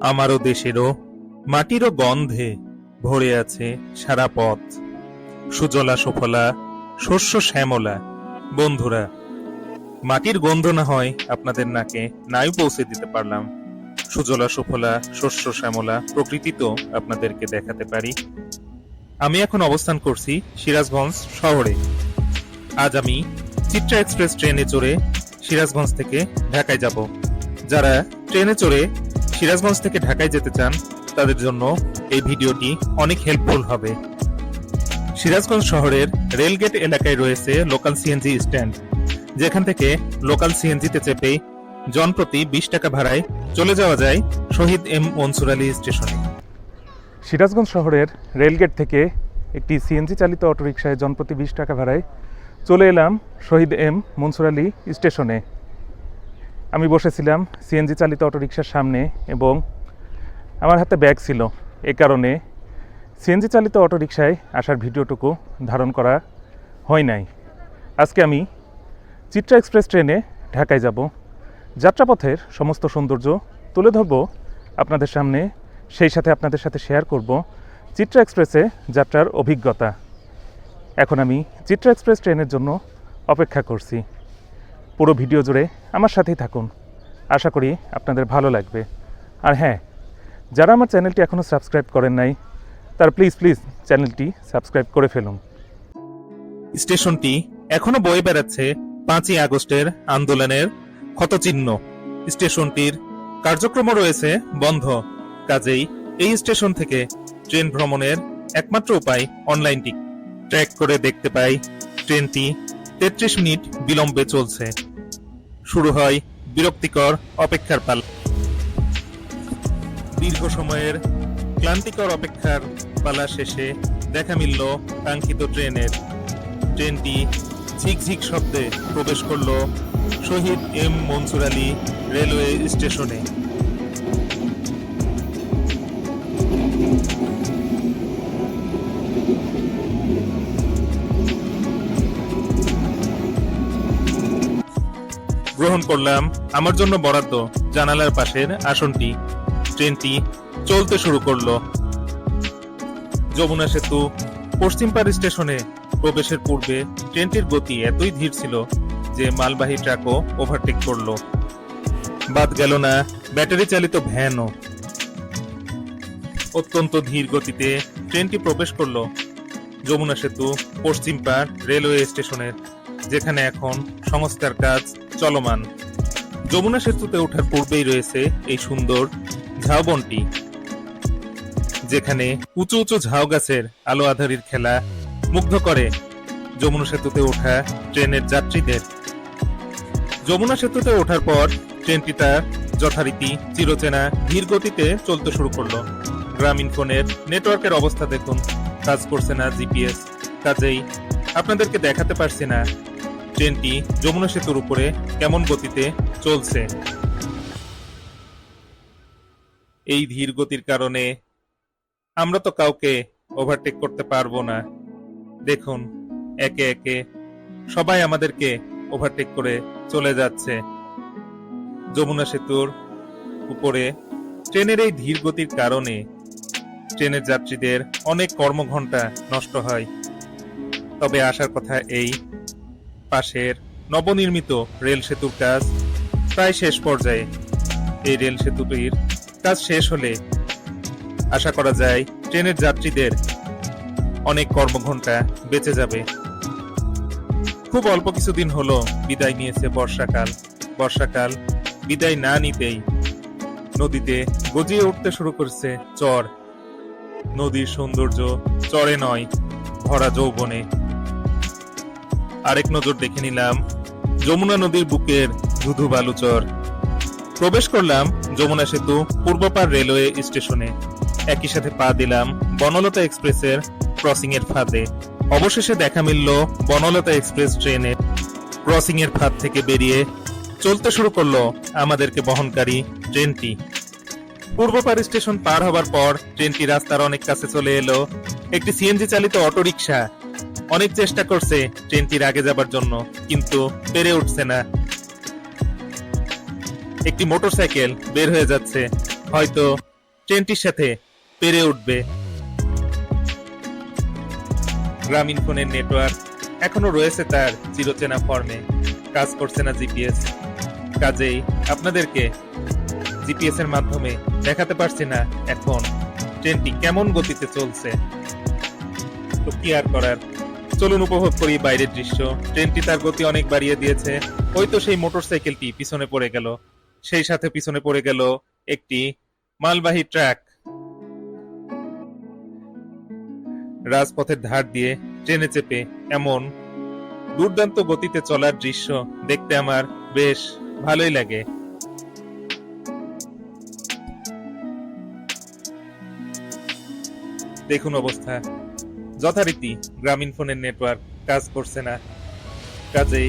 আমারও দেশেরও মাটিরও গন্ধে ভরে আছে সারা পথ। সুজলা সুফলা, শস্য শ্যামলা, বন্ধুরা, মাটির গন্ধ না হয় আপনাদের নাকে নাই পৌঁছে দিতে পারলাম। সুজলা সুফলা, শস্য শ্যামলা প্রকৃতি তো আপনাদেরকে দেখাতে পারি। আমি এখন অবস্থান করছি সিরাজগঞ্জ শহরে। আজ আমি চিত্রা এক্সপ্রেস ট্রেনে চড়ে সিরাজগঞ্জ থেকে ঢাকায় যাব। যারা ট্রেনে চড়ে সিরাজগঞ্জ থেকে ঢাকায় যেতে চান, তাদের জন্য এই ভিডিওটি অনেক হেল্পফুল হবে। সিরাজগঞ্জ শহরের রেলগেট এলাকায় রয়েছে লোকাল সিএনজি স্ট্যান্ড যেখান থেকে লোকাল সিএনজিতে চেপে জনপ্রতি বিশ টাকা ভাড়ায় চলে যাওয়া যায় শহীদ এম মনসুর আলী স্টেশনে। সিরাজগঞ্জ শহরের রেলগেট থেকে একটি সিএনজি চালিত অটোরিকশায় জনপ্রতি বিশ টাকা ভাড়ায় চলে এলাম শহীদ এম মনসুর আলী স্টেশনে। আমি বসেছিলাম সিএনজি চালিত অটোরিকশার সামনে এবং আমার হাতে ব্যাগ ছিল। এ কারণে সিএনজি চালিত অটোরিকশায় আসার ভিডিওটুকু ধারণ করা হয় নাই। আজকে আমি চিত্রা এক্সপ্রেস ট্রেনে ঢাকায় যাব। যাত্রাপথের সমস্ত সৌন্দর্য তুলে ধরব আপনাদের সামনে। সেই সাথে আপনাদের সাথে শেয়ার করব চিত্রা এক্সপ্রেসে যাত্রার অভিজ্ঞতা। এখন আমি চিত্রা এক্সপ্রেস ট্রেনের জন্য অপেক্ষা করছি। পুরো ভিডিও জুড়ে আমার সাথেই থাকুন। আশা করি আপনাদের ভালো লাগবে। আর হ্যাঁ যারা আমার চ্যানেলটি এখনও সাবস্ক্রাইব করেন নাই, তার প্লিজ প্লিজ চ্যানেলটি সাবস্ক্রাইব করে ফেলুন। স্টেশনটি এখনও বয়ে বেড়াচ্ছে পাঁচই আগস্টের আন্দোলনের ক্ষতচিহ্ন। স্টেশনটির কার্যক্রমও রয়েছে বন্ধ। কাজেই এই স্টেশন থেকে ট্রেন ভ্রমণের একমাত্র উপায় অনলাইনটি। ট্র্যাক করে দেখতে পাই, ট্রেনটি তেত্রিশ মিনিট বিলম্বে চলছে। শুরু হয় বিরক্তিকর অপেক্ষার পাল। দীর্ঘ সময়ের ক্লান্তিকর অপেক্ষার পালা শেষে দেখা মিলল কাঙ্ক্ষিত ট্রেনের। ট্রেনটি ঝিকঝিক শব্দে প্রবেশ করল শহীদ এম মনসুর আলী রেলওয়ে স্টেশনে। গ্রহণ করলাম আমার জন্য বরাদ্দ জানালার পাশের আসনটি। ট্রেনটি চলতে শুরু করল। যমুনা সেতু পশ্চিমপাড় স্টেশনে প্রবেশের পূর্বে ট্রেনটির গতি এতই ধীর ছিল যে মালবাহী ট্রাকও ওভারটেক করল। বাদ গেল না ব্যাটারি চালিত ভ্যানও। অত্যন্ত ধীর গতিতে ট্রেনটি প্রবেশ করল যমুনা সেতু পশ্চিমপাড় রেলওয়ে স্টেশনের, যেখানে এখন সংস্কার কাজ চলমান। যমুনা সেতুতে ওঠার পূর্বেই রয়েছে এই সুন্দর ঝাউবনটি, যেখানে উঁচু উঁচু ঝাউ গাছের আলো আধারির খেলা মুগ্ধ করে যমুনা সেতুতে ওঠা ট্রেনের যাত্রীদের। যমুনা সেতুতে ওঠার পর ট্রেনটি তার যথারীতি চিরচেনা ধীর গতিতে চলতে শুরু করল। গ্রামীণ ফোনের নেটওয়ার্কের অবস্থা দেখুন। কাজ করছে না জিপিএস। কাজেই আপনাদেরকে দেখাতে পারছি না ট্রেনটি যমুনা সেতুর উপরে কেমন গতিতে চলছে? এই ধীর গতির কারণে আমরা তো কাউকে ওভারটেক করতে পারব না। দেখুন, একে একে সবাই আমাদেরকে ওভারটেক করে চলে যাচ্ছে। যমুনা সেতুর উপরে ট্রেনের এই ধীর গতির কারণে ট্রেনের যাত্রীদের অনেক কর্মঘণ্টা নষ্ট হয়। তবে আসার কথা এই পাশের নবনির্মিত রেল সেতুর কাজ প্রায় শেষ পর্যায়ে। এই রেল সেতুটির কাজ শেষ হলে আশা করা যায় ট্রেনের যাত্রীদের অনেক কর্মঘণ্টা বেঁচে যাবে। খুব অল্প কিছুদিন হলো বিদায় নিয়েছে বর্ষাকাল। বর্ষাকাল বিদায় না নিতেই নদীতে গজিয়ে উঠতে শুরু করছে চর। নদীর সৌন্দর্য চরে নয়, ভরা যৌবনে। আরেক নজর দেখে নিলাম যমুনা নদীর বুকের ধুধু বালুচর। প্রবেশ করলাম যমুনা সেতু পূর্বপাড় রেলওয়ে স্টেশনে। একই সাথে পা দিলাম বনলতা এক্সপ্রেসের ক্রসিং এর ফাঁদে। অবশেষে দেখা মিলল বনলতা এক্সপ্রেস ট্রেনের ক্রসিং এর ফাঁদ থেকে বেরিয়ে চলতে শুরু করল আমাদেরকে বহনকারী ট্রেনটি। পূর্বপাড় স্টেশন পার হবার পর ট্রেনটি রাস্তার অনেক কাছে চলে এলো। একটি সিএনজি চালিত অটোরিকশা অনেক চেষ্টা করছে ট্রেনটির আগে যাবার জন্য, কিন্তু পেরে উঠছে না। একটি মোটরসাইকেল বের হয়ে যাচ্ছে। হয়তো ট্রেনটির সাথে পেরে উঠবে। গ্রামীণ ফোনের নেটওয়ার্ক এখনও রয়েছে তার চিরচেনা ফর্মে। কাজ করছে না জিপিএস। কাজেই আপনাদেরকে জিপিএস এর মাধ্যমে দেখাতে পারছি না এখন ট্রেনটি কেমন গতিতে চলছে। তো কি আর করার? চলুন উপভোগ করি বাইরের দৃশ্য। ট্রেনটি তার গতি অনেক বাড়িয়ে দিয়েছে। ওই তো সেই মোটরসাইকেলটি পিছনে পড়ে গেল। সেই সাথে পিছনে পড়ে গেল একটি মালবাহী ট্রাক। রাজপথের ধার দিয়ে ট্রেনে চেপে এমন দুর্দান্ত গতিতে চলার দৃশ্য দেখতে আমার বেশ ভালোই লাগে। দেখুন অবস্থা। যথারীতি গ্রামীণ ফোনের নেটওয়ার্ক কাজ করছে না। কাজেই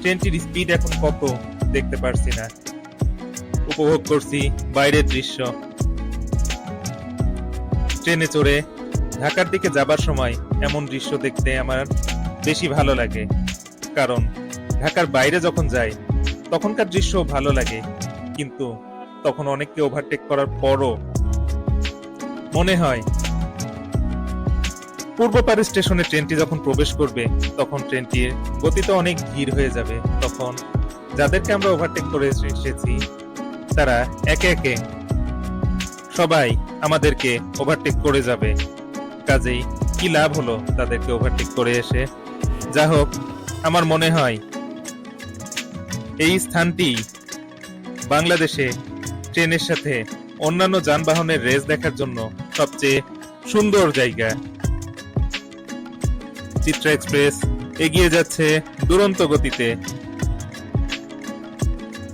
ট্রেনটির স্পিড এখন কত দেখতে পারছি না। উপভোগ করছি বাইরের দৃশ্য। ট্রেনে চড়ে ঢাকার দিকে যাবার সময় এমন দৃশ্য দেখতে আমার বেশি ভালো লাগে। কারণ ঢাকার বাইরে যখন যাই, তখনকার দৃশ্য ভালো লাগে। কিন্তু তখন অনেককে ওভারটেক করার পরও মনে হয় পূর্বপাড়ি স্টেশনে ট্রেনটি যখন প্রবেশ করবে, তখন ট্রেনটির গতিতে অনেক ভিড় হয়ে যাবে। তখন যাদেরকে আমরা ওভারটেক করে এসেছি, তারা একে একে সবাই আমাদেরকে ওভারটেক করে যাবে। কাজেই কি লাভ হলো তাদেরকে ওভারটেক করে এসে? যা হোক, আমার মনে হয় এই স্থানটি বাংলাদেশে ট্রেনের সাথে অন্যান্য যানবাহনের রেস দেখার জন্য সবচেয়ে সুন্দর জায়গা। চিত্রা এক্সপ্রেস এগিয়ে যাচ্ছে দুরন্ত গতিতে।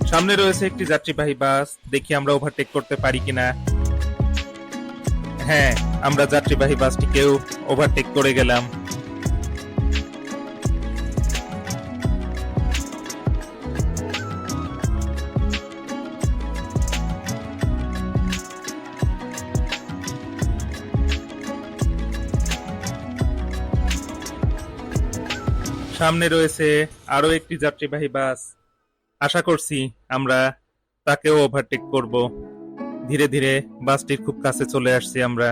সামনে রয়েছে একটি যাত্রীবাহী বাস। দেখি আমরা ওভারটেক করতে পারি কিনা। হ্যাঁ আমরা যাত্রীবাহী বাসটিকেও ওভারটেক করে গেলাম। সামনে রয়েছে আরও একটি যাত্রীবাহী বাস। আশা করছি আমরা তাকেও ওভারটেক করব। ধীরে ধীরে বাসটির খুব কাছে চলে আসছি আমরা।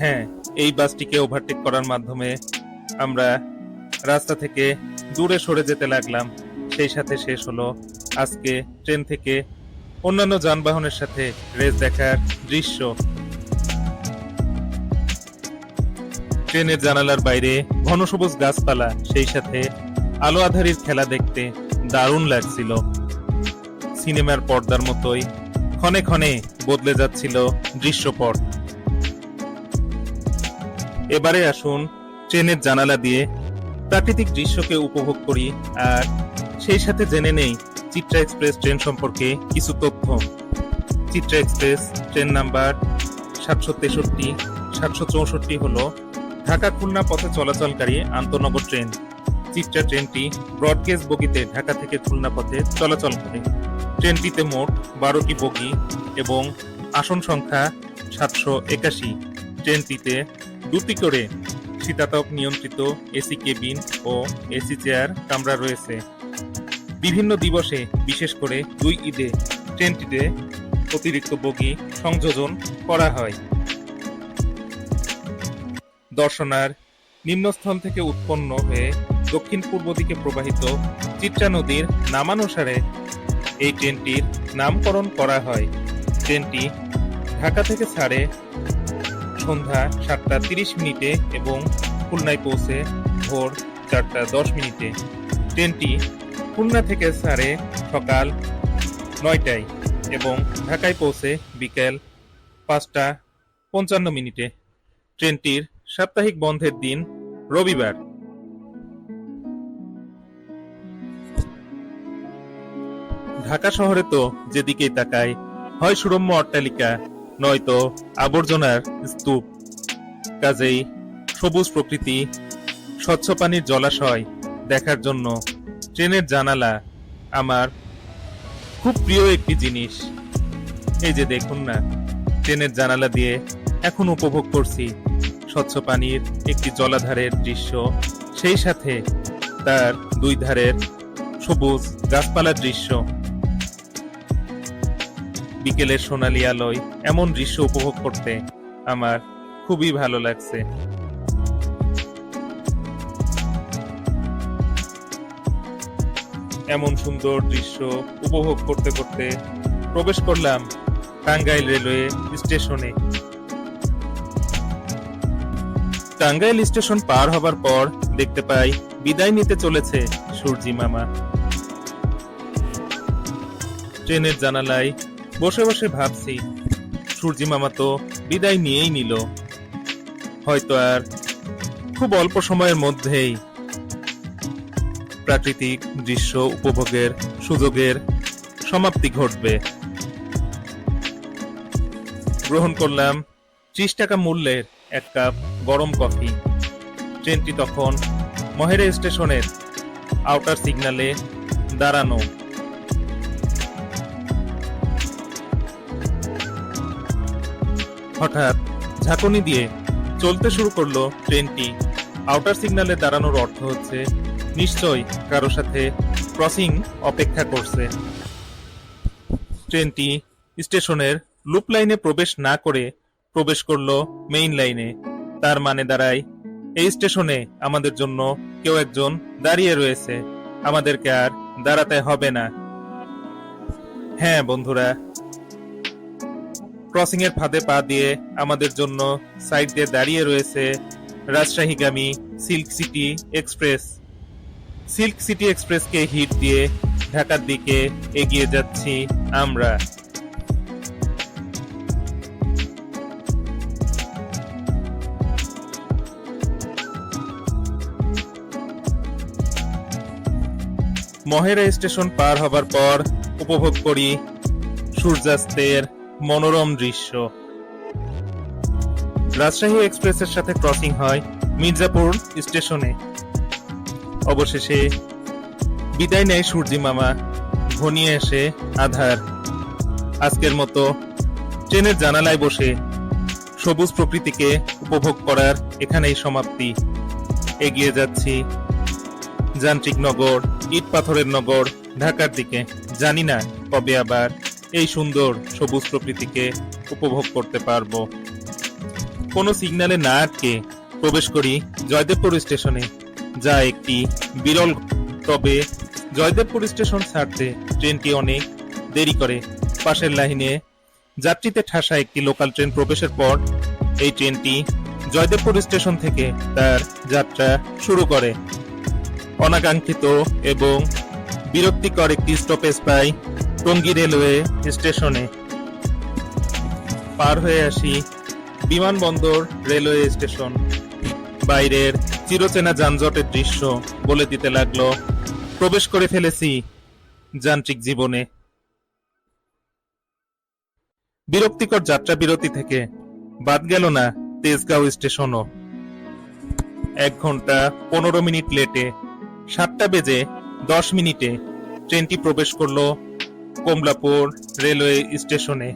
হ্যাঁ এই বাসটিকে ওভারটেক করার মাধ্যমে আমরা রাস্তা থেকে দূরে সরে যেতে লাগলাম। সেই সাথে শেষ হলো আজকে ট্রেন থেকে অন্যান্য যানবাহনের সাথে রেস দেখার দৃশ্য। ট্রেনের জানালার বাইরে ঘন সবুজ গাছপালা, সেই সাথে আলো আধারির খেলা দেখতে দারুণ লাগছিল। সিনেমার পর্দার মতোই ক্ষণে ক্ষণে বদলে যাচ্ছিল দৃশ্যপট। এবারে আসুন ট্রেনের জানালা দিয়ে প্রাকৃতিক দৃশ্যকে উপভোগ করি আর সেই সাথে জেনে নেই চিত্রা এক্সপ্রেস ট্রেন সম্পর্কে কিছু তথ্য। চিত্রা এক্সপ্রেস ট্রেন নাম্বার সাতশো তেষট্টি, সাতশো চৌষট্টি হলো ঢাকা খুলনা পথে চলাচলকারী আন্তনগর ট্রেন চিত্রা ট্রেনটি ব্রডগেজ বগিতে ঢাকা থেকে খুলনা পথে চলাচল করে। ট্রেনটিতে মোট বারোটি বগি এবং আসন সংখ্যা সাতশো একাশি। ট্রেনটিতে দুটি করে শীতাতপ নিয়ন্ত্রিত এসি কেবিন ও এসি চেয়ার কামরা রয়েছে। বিভিন্ন দিবসে, বিশেষ করে দুই ঈদে, ট্রেনটিতে অতিরিক্ত বগি সংযোজন করা হয়। দর্শনার নিম্নস্থল থেকে উৎপন্ন হয়ে দক্ষিণ পূর্ব দিকে প্রবাহিত চিত্রা নদীর নামানুসারে এই ট্রেনটির নামকরণ করা হয়। ট্রেনটি ঢাকা থেকে ছাড়ে সন্ধ্যা সাতটা তিরিশ মিনিটে এবং খুলনায় পৌঁছে ভোর চারটা দশ মিনিটে। ট্রেনটি খুলনা থেকে ছাড়ে সকাল নয়টায় এবং ঢাকায় পৌঁছে বিকেল পাঁচটা পঞ্চান্ন মিনিটে। ট্রেনটির সাপ্তাহিক বন্ধের দিন, রবিবার। ঢাকা শহরে তো যেদিকেই তাকায় হয় সুরম্য অট্টালিকা, নয়তো আবর্জনার স্তূপ। কাজেই সবুজ প্রকৃতি, স্বচ্ছ পানির জলাশয় দেখার জন্য ট্রেনের জানালা আমার খুব প্রিয় একটি জিনিস। এই যে দেখুন না, ট্রেনের জানালা দিয়ে এখন উপভোগ করছি স্বচ্ছ পানির একটি জলাধারের দৃশ্য। সেই সাথে তার দুই ধারের সবুজ গাছপালার দৃশ্য। বিকেলের সোনালি আলোয় এমন দৃশ্য উপভোগ করতে আমার খুবই ভালো লাগছে। এমন সুন্দর দৃশ্য উপভোগ করতে করতে প্রবেশ করলাম টাঙ্গাইল রেলওয়ে স্টেশনে। টাঙ্গাইল স্টেশন পার হবার পর দেখতে পাই বিদায় নিতে চলেছে সূর্যি মামা। ট্রেনের জানালায় বসে বসে ভাবছি সূর্যি মামা তো বিদায় নিয়েই নিল। হয়তো আর খুব অল্প সময়ের মধ্যেই প্রাকৃতিক দৃশ্য উপভোগের সুযোগের সমাপ্তি ঘটবে। গ্রহণ করলাম ত্রিশ টাকা মূল্যের এক কাপ গরম কফি। ট্রেনটি তখন মহেরে স্টেশনের আউটার সিগন্যালে দাঁড়ানো। হঠাৎ ঝাঁকুনি দিয়ে চলতে শুরু করল ট্রেনটি। আউটার সিগনালে দাঁড়ানোর অর্থ হচ্ছে, নিশ্চয় কারও সাথে ক্রসিং অপেক্ষা করছে। ট্রেনটি স্টেশনের লুপ লাইনে প্রবেশ না করে প্রবেশ করল মেইন লাইনে তার মানে দাঁড়ায় এই স্টেশনে আমাদের জন্য কেউ একজন দাঁড়িয়ে রয়েছে। আমাদেরকে আর দাঁড়াতে হবে না। হ্যাঁ বন্ধুরা। ক্রসিং এর ফাঁদে পা দিয়ে আমাদের জন্য সাইড দিয়ে দাঁড়িয়ে রয়েছে রাজশাহীগামী silk city express silk city এক্সপ্রেসকে hit দিয়ে ঢাকার দিকে এগিয়ে যাচ্ছি আমরা। মহেরা স্টেশন পার হবার পর উপভোগ করি সূর্যাস্তের মনোরম দৃশ্য। রাজশাহী এক্সপ্রেসের সাথে ক্রসিং হয় মির্জাপুর স্টেশনে। অবশেষে বিদায় নেয় সূর্যি মামা, ঘনিয়ে এসে আধার। আজকের মতো ট্রেনের জানালায় বসে সবুজ প্রকৃতিকে উপভোগ করার এখানেই সমাপ্তি। এগিয়ে যাচ্ছি যান্ত্রিক নগর ইট পাথরের নগর, ঢাকার দিকে। জানি না কবে আবার এই সুন্দর সবুজ প্রকৃতিকে উপভোগ করতে পারব। কোনো সিগন্যালে না আটকে প্রবেশ করি জয়দেবপুর স্টেশনে। যা একটি বিরল তবে জয়দেবপুর স্টেশন ছাড়তে ট্রেনটি অনেক দেরি করে। পাশের লাইনে যাত্রীতে ঠাসা একটি লোকাল ট্রেন প্রবেশের পর এই ট্রেনটি জয়দেবপুর স্টেশন থেকে তার যাত্রা শুরু করে। অনাকাঙ্ক্ষিত এবং বিরক্তিকর একটি স্টপেজ পাই টঙ্গী রেলওয়ে স্টেশনে। পার হয়ে আসি বিমানবন্দর রেলওয়ে স্টেশন। বাইরের চিরচেনা যানজটের দৃশ্য বলে দিতে লাগল। প্রবেশ করে ফেলেছি যান্ত্রিক জীবনে। বিরক্তিকর যাত্রা বিরতি থেকে বাদ গেল না তেজগাঁও স্টেশনও। এক ঘণ্টা পনেরো মিনিট লেটে সাতটা বেজে দশ মিনিটে ট্রেনটি প্রবেশ করল কমলাপুর রেলওয়ে স্টেশনে।